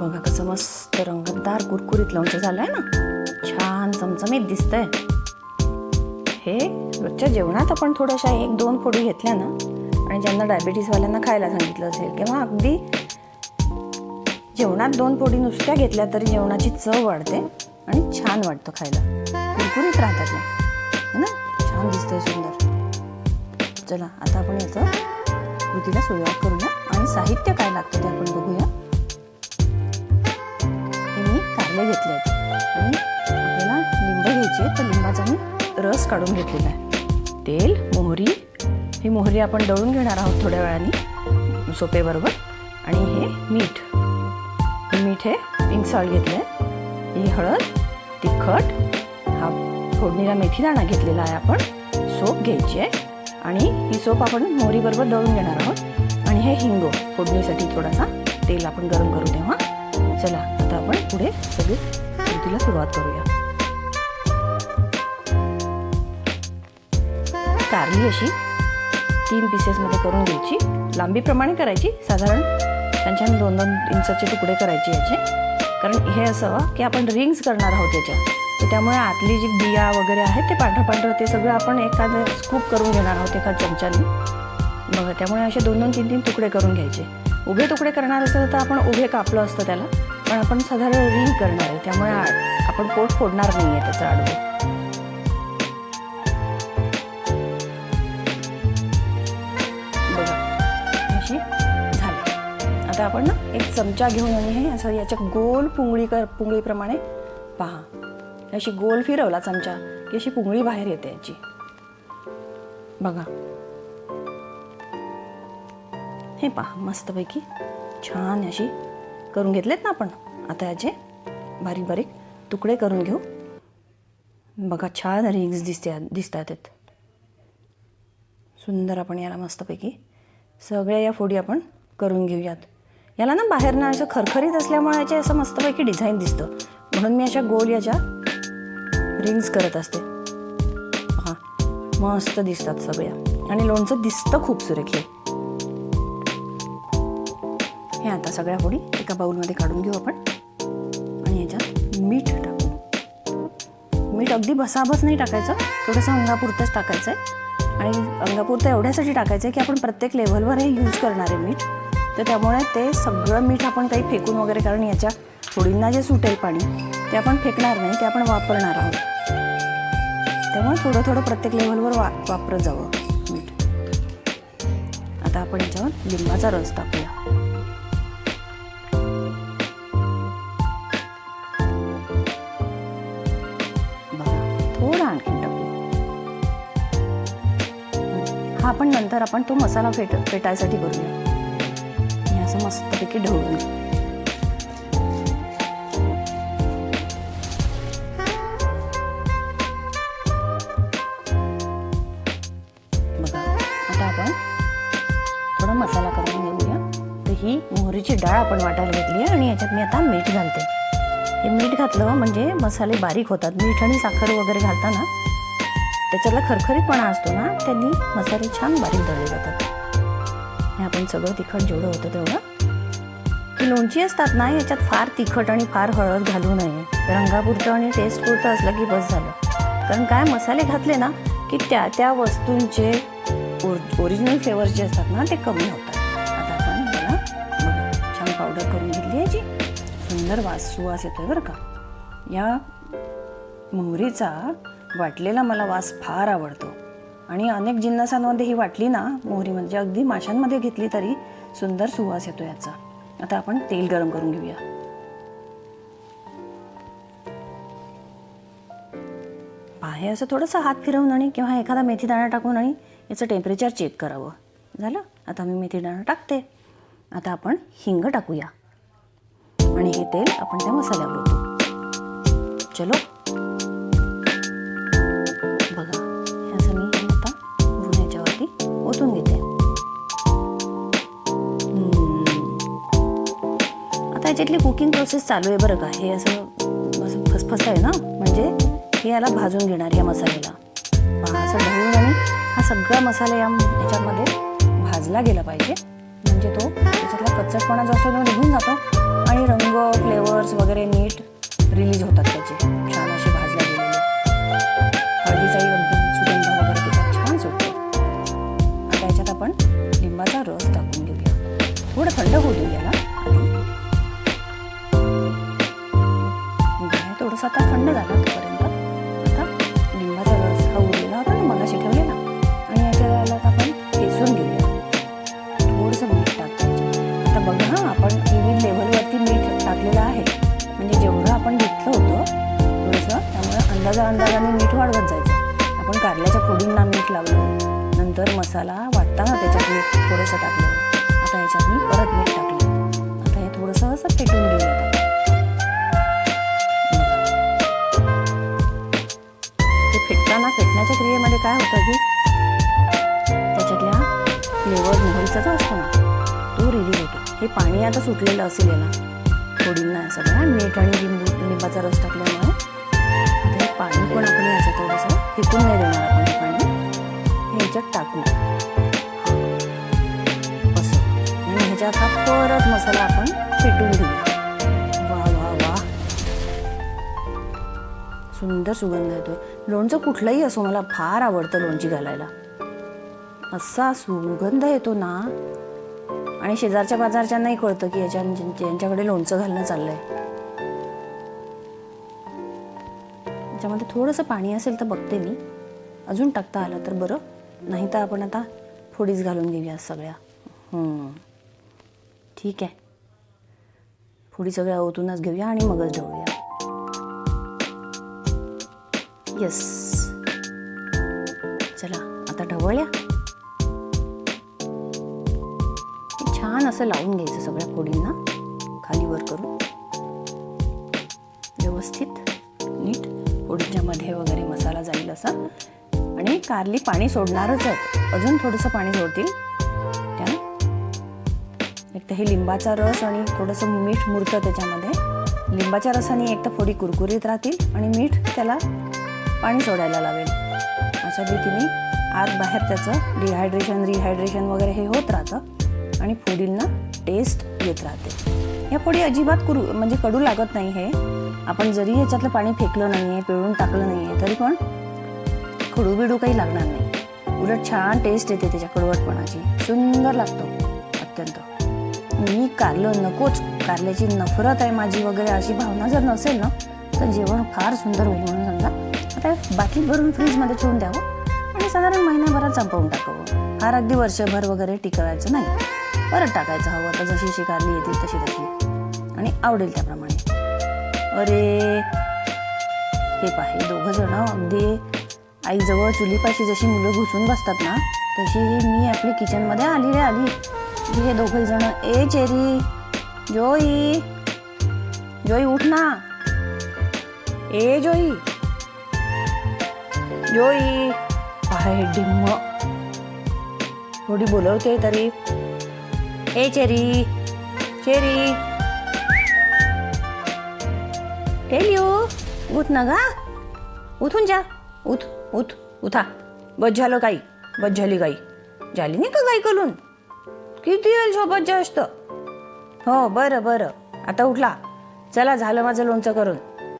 बघा कसं मस्त रंगतदार कुरकुरीत लोणचं झालंय ना? छान चमचमीत दिसतंय. हे रोजच्या जेवणात आपण थोड्याशा एक दोन फोडी घेतल्या ना आणि ज्यांना डायबिटीसवाल्यांना खायला सांगितलं असेल किंवा अगदी जेवणात दोन फोडी नुसत्या घेतल्या तरी जेवणाची चव वाढते आणि छान वाटतं खायला. कुरकुरीत राहतात ना? ना? छान दिसतंय सुंदर. चला आता आपण याचं कृतीला सुरुवात करूया आणि साहित्य काय लागतं ते आपण बघूया. कारले घेतले आहेत आणि आपल्याला लिंब घ्यायची आहे. तर लिंबाचा मी रस काढून घेतलेला आहे. तेल मोहरी. ही मोहरी आपण दळून घेणार आहोत थोड्या वेळाने. सोपेबरोबर. आणि हे मीठ. हे मीठ हे पिंक सॉल्ट घेतलं आहे ही हळद तिखट. हा फोडणीला मेथी दाणा घेतलेला आहे आपण. सोप घ्यायची आहे. आणि ही सोप आपण मोहरीबरोबर दळून घेणार आहोत. आणि हे हिंगो फोडणीसाठी थोडासा तेल आपण गरम करू तेव्हा. चला आता आपण पुढे सगळी कृतीला सुरुवात करूया. कारली अशी तीन पीसेसमध्ये करून घ्यायची. लांबीप्रमाणे करायची. साधारण छान छान दोन दोन इंचाचे तुकडे करायचे याचे. कारण हे असं की आपण रिंग्स करणार आहोत याच्या. तर त्यामुळे आतली जी बिया वगैरे आहेत ते पांढरं पांढरं ते सगळं आपण एखादं स्कूप करून घेणार आहोत एका चमच्याने. बघा त्यामुळे असे दोन दोन तीन तीन तुकडे करून घ्यायचे. उभे तुकडे करणार असेल तर आपण उभे कापलं असतं त्याला. पण आपण साधारण रिंग करणार आहे. त्यामुळे आपण पोट फोडणार नाही आहे त्याचं आडवं. बघा. अशी झाली. आता आपण ना एक चमचा घेऊन आणि हे असं याच्या गोल पुंगळी कर पुंगळीप्रमाणे पहा. अशी गोल फिरवला चमचा की अशी पुंगळी बाहेर येते याची. बघा. हे पहा मस्तपैकी छान अशी करून घेतलेत ना आपण? आता याचे बारीक बारीक तुकडे करून घेऊ. बघा छान रिंग्स दिसते दिसतात आहेत. सुंदर आपण याला मस्तपैकी सगळ्या या फोडी आपण करून घेऊयात. याला ना बाहेर ना असं खरखरीत असल्यामुळे याचे असं मस्तपैकी डिझाईन दिसतं. म्हणून मी अशा गोल याच्या रिंग्स करत असते. हां मस्त दिसतात सगळ्या. आणि लोणचं दिसतं खूप सुरेख हे आता सगळ्या होडी एका बाउलमध्ये काढून घेऊ आपण. आणि याच्यात मीठ टाकू. मीठ अगदी बसाबस नाही टाकायचं. थोडंसं अंगापुरतंच टाकायचं आहे आणि अंगापुरतं एवढ्यासाठी टाकायचं आहे की आपण प्रत्येक लेव्हलवर हे यूज करणार आहे मीठ. तर त्यामुळे ते सगळं मीठ आपण काही फेकून वगैरे कारण याच्या होडींना जे सुटेल पाणी ते आपण फेकणार नाही ते आपण वापरणार आहोत. त्यामुळे थोडं थोडं प्रत्येक लेवलवर वा वापरत जावं मीठ. आता आपण याच्यावर लिंबाचा रस टाकूया. आपण नंतर आपण तो मसाला फेट फेटायसाठी करूया. मी असं मस्तपैकी ढवळून आता आपण थोडा मसाला करून घेऊया. तर ही मोहरीची डाळ आपण वाटायला घेतली आहे आणि याच्यात मी आता मीठ घालते. हे मीठ घातलं म्हणजे मसाले बारीक होतात. मीठ आणि साखर वगैरे घालताना त्याच्यातला खरखरीपणा असतो ना त्यांनी मसाले छान बारीक दळले जातात. हे आपण सगळं तिखट जेवढं होतं तेवढं. ही लोणची असतात ना याच्यात फार तिखट आणि फार हळद घालू नये. रंगापुरतं आणि टेस्ट पुरतं असलं की बस झालं. कारण काय मसाले घातले ना की त्या त्या वस्तूंचे ओरिजिनल फ्लेवर जे असतात ना ते कमी होतात. आता आपण याला छान पावडर करून घेतली जी. सुंदर वास सुवास येतोय बरं का. या मोहरीचा वाटलेला मला वास फार आवडतो. आणि अनेक जिन्नसांमध्ये ही वाटली ना मोहरी म्हणजे अगदी माशांमध्ये घेतली तरी सुंदर सुवास येतो याचा. आता आपण तेल गरम करून घेऊया. आहे असं थोडंसं हात फिरवून आणि किंवा एखादा मेथी दाणा टाकून आणि याचं टेम्परेचर चेक करावं. झालं? आता मी मेथी दाणा टाकते. आता आपण हिंग टाकूया. आणि हे तेल आपण त्या मसाल्यावर चलो. ओतून घेते. आता याच्यातली कुकिंग प्रोसेस चालू आहे बरं का. हे असं असं फसफस आहे ना? म्हणजे हे याला भाजून घेणार या मसाल्याला. पहा, असं ढवळून आणि हा सगळा मसाला या याच्यामध्ये भाजला गेला पाहिजे. म्हणजे तो त्याच्यातला कच्चटपणा जो असतो तो निघून जातो आणि रंग फ्लेवर्स वगैरे नीट रिलीज होतात त्याचे. छान असे भाजल्या गेलेले. हळदीचाही अगदी लिंबाचा रस टाकून घेऊया. थोडं थंड होऊ देऊया याला. थोडंसं आता थंड झालं तोपर्यंत आता लिंबाचा रस हा उरलेला होता ना मगाशी ठेवलेला. आणि याच्या वेळेला आपण ठेचून घेऊया. थोडंसं मीठ टाकायचं. आता बघा हा आपण विविध लेवलवरती मीठ टाकलेलं आहे. म्हणजे जेवढं आपण घेतलं होतं थोडंसं त्यामुळे अंदाजा अंदाजाने मीठ वाढवत जायचं. आपण कारल्याच्या फोडींना मीठ लावलं. नंतर मसाला वाटताना त्याच्यात मीठ थोडंसं टाकलं. आता याच्यात मी परत मीठ टाकलं. आता हे थोडंसं असं फेटून घेऊया ते फेटताना फेटण्याच्या क्रियेमध्ये काय होतं की त्याच्यातल्या फ्लेवर मोहरीचा जो असतो ना तो रिलीज होतो. हे पाणी आता सुटलेलं असेल याला थोडींना सगळ्या मीठ आणि लिंबू लिंबाचा रस टाकल्यामुळे ते पाणी पण आपण याचं थोडंसं फेकून नाही मसाला आपण फेटून घेऊया वा वा वा. सुंदर सुगंध येतो लोणचं कुठलंही असो मला फार आवडतं लोणची घालायला. असा सुगंध येतो ना. आणि शेजारच्या बाजारच्यांनाही कळतं की याच्या यांच्याकडे लोणचं घालणं चाललंय. त्याच्यामध्ये थोडंसं पाणी असेल तर बघते मी. अजून टाकता आलं तर बरं. नाही तर आपण आता फोडीच घालून घेऊया सगळ्या. हम्म. ठीक आहे. पुढे सगळ्या ओतूनच घेऊया आणि मगच ढवळूया येस चला आता ढवळ्या. छान असं लावून घ्यायचं सगळ्या फोडींना. खाली वर करून. व्यवस्थित नीट. फोडींच्या मध्ये वगैरे मसाला जाईल असा. आणि कारली पाणी सोडणारच आहेत. अजून थोडंसं पाणी सोडतील. एक तर हे लिंबाचा रस आणि थोडंसं मीठ मुरतं त्याच्यामध्ये. लिंबाच्या रसाने एक तर फोडी कुरकुरीत राहतील आणि मीठ त्याला पाणी सोडायला लावेल. अशा रीतीने आत बाहेर त्याचं डिहायड्रेशन रिहायड्रेशन वगैरे हे होत राहतं आणि फोडींना टेस्ट येत राहते. या फोडी अजिबात कुरु म्हणजे कडू लागत नाही हे. आपण जरी याच्यातलं पाणी फेकलं नाही आहे पिळून टाकलं नाही आहे तरी पण कडू बिडू काही लागणार नाही. उलट छान टेस्ट येते त्याच्या कडवटपणाची. सुंदर लागतो अत्यंत. कारलं नकोच. कारल्याची नफरत आहे माझी वगैरे अशी भावना जर नसेल ना तर जेवण फार सुंदर होईल म्हणून समजा. आता बाकी भरून फ्रीजमध्ये ठेवून द्यावं हो. आणि साधारण महिन्याभरात संपवून टाकावं हो. फार अगदी वर्षभर वगैरे टिकवायचं नाही. परत टाकायचं हवं. तर जशी शिकारली येते येतील तशी तशी. आणि आवडेल त्याप्रमाणे. अरे हे पाहे दोघं जण अगदी आईजवळ चुलीपाशी जशी मुलं घुसून बसतात ना तशी मी आपली किचनमध्ये आली रे आली हे दोघे जण. ए चेरी. जोई. जोई उठ ना. ए जोई. जोई. आहे डिम्म. थोडी बोलवते तरी. ए चेरी. चेरी. टेल उठ ना गा. उठून जा. उठ उठ उठा. बस झालं गाई. बस झाली गाई. झाली नाही का गाई कलून? किती वेळ झोपत जास्त हो बरं बरं आता उठला चला झालं माझं लोणचं करून